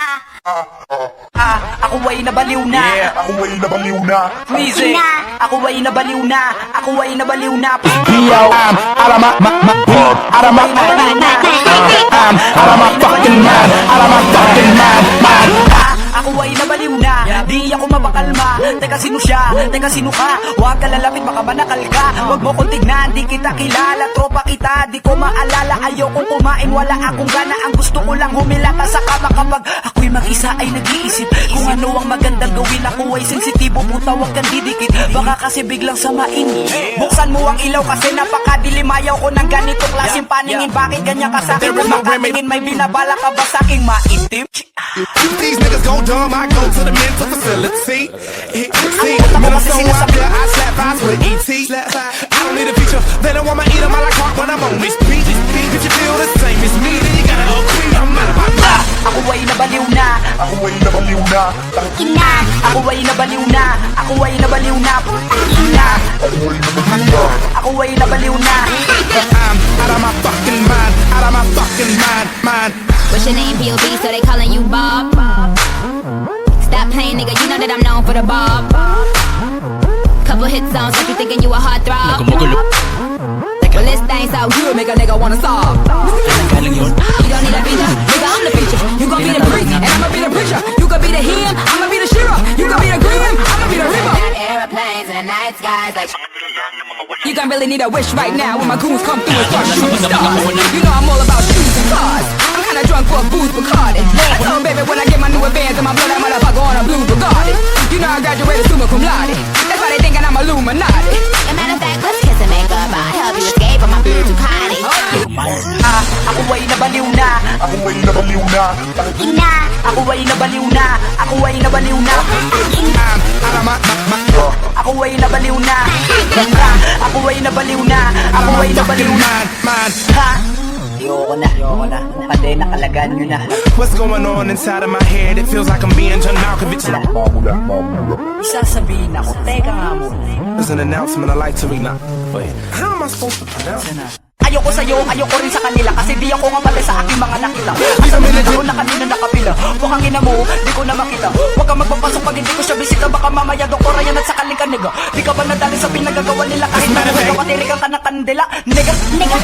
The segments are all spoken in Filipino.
Ah, ako ay nabaliw na. Yeah, ako ay nabaliw na. Easy Ako ay nabaliw na. Ako ay nabaliw na. Yo, I'm out of my, my, my, out of my, I'm out of my fucking mind, out of my fucking mind, mind. Ako ay nabaliw na. Di ako Teka sino siya? Teka sino ka? Huwag ka lalapit baka manakal ka Huwag mo kong tignan Di kita kilala. Tropa kita Di ko maalala. Ayokong kumain Wala akong gana. Ang gusto ko lang humila ka sa kama Kapag ako'y mag-isa ay nag-iisip. Kung ano ang magandang gawin Ako ay sensitibo. Puta huwag kang didikit. Baka kasi biglang samain Buksan mo ang ilaw Kasi napakadilim. Ayaw ko ng ganito klaseng paningin. Bakit ganyan ka sa akin? Kung makatingin May binabala ka ba sa aking maitim? These niggas go dumb, I go to the mental facility. See, when I'm so up there, I slap eyes with ET. I don't need a feature, they don't want my eat 'em I like nabaliw na. Ina Ako ay nabaliw na Ako ay nabaliw na Ina Ako ay nabaliw na. Ako ay nabaliw na I'm out of my fucking mind, out of my fucking mind, mind. What's your name, POV? So they calling you Bob. Stop playing, nigga. You know that I'm known for the Bob. Couple hit songs, like you thinking you a hard throb. Well, this thing so good, make a nigga wanna solve. Airplanes and night skies like. You gon' really need a wish right now when my goons come through and start shooting stars. You know I'm all about shoes and cars. I'm kinda drunk for a booze Bacardi. I told baby when I get my new advance in my blood, that motherfucker on a blue Bugatti. You know I graduated summa cum laude. That's why they thinking I'm Illuminati. As a matter of fact, let's kiss and make up. I'll help you escape from my blue Ducati. Ah, Ako ay nabaliw na Ako ay nabaliw na. Ina Ako ay nabaliw na Ako ay nabaliw na I'm out of my, my, my Ako ay nabaliw na Ah, Ako ay nabaliw na Ako ay nabaliw na. Ha? Ayoko na, ayoko na Pati nakalagan nyo na What's going on inside of my head? It feels like I'm being John Malkovich. Mamula, mamula. Isasabihin ako, teka nga muna There's an announcement I like to read now. Wait, how am I supposed to pronounce it? Ayoko sa'yo, ayoko rin sa kanila Kasi di ako nga pala sa aking mga nakita Ang sabi na ako na kanina nakapila kang ina mo, di ko na makita siya bisita Baka mamaya doktora yan at sakaling ka nega Di ka ba nadali sa pinagagawa nila Kahit na huwag ka matirikan ka ng kandila Nega, nega,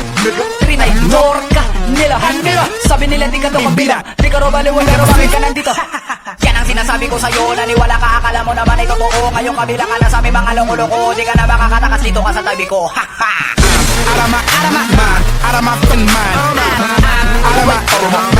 Trinay, Norca, nila, nila Sabi nila di ka daw mabila Di ka raw baliwan pero bakit ka nandito Yan ang sinasabi ko sa'yo Naniwala ka, akala mo naman ay totoo Ngayong kabila ka na sa aming mga loko-loko Di ka na makakatakas dito ka sa tabi ko Ha ha Out of my, out of my mind, out of my fucking mind. Out of my, out of my out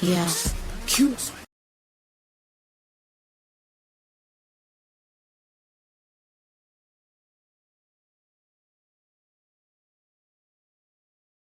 Yeah. Cute.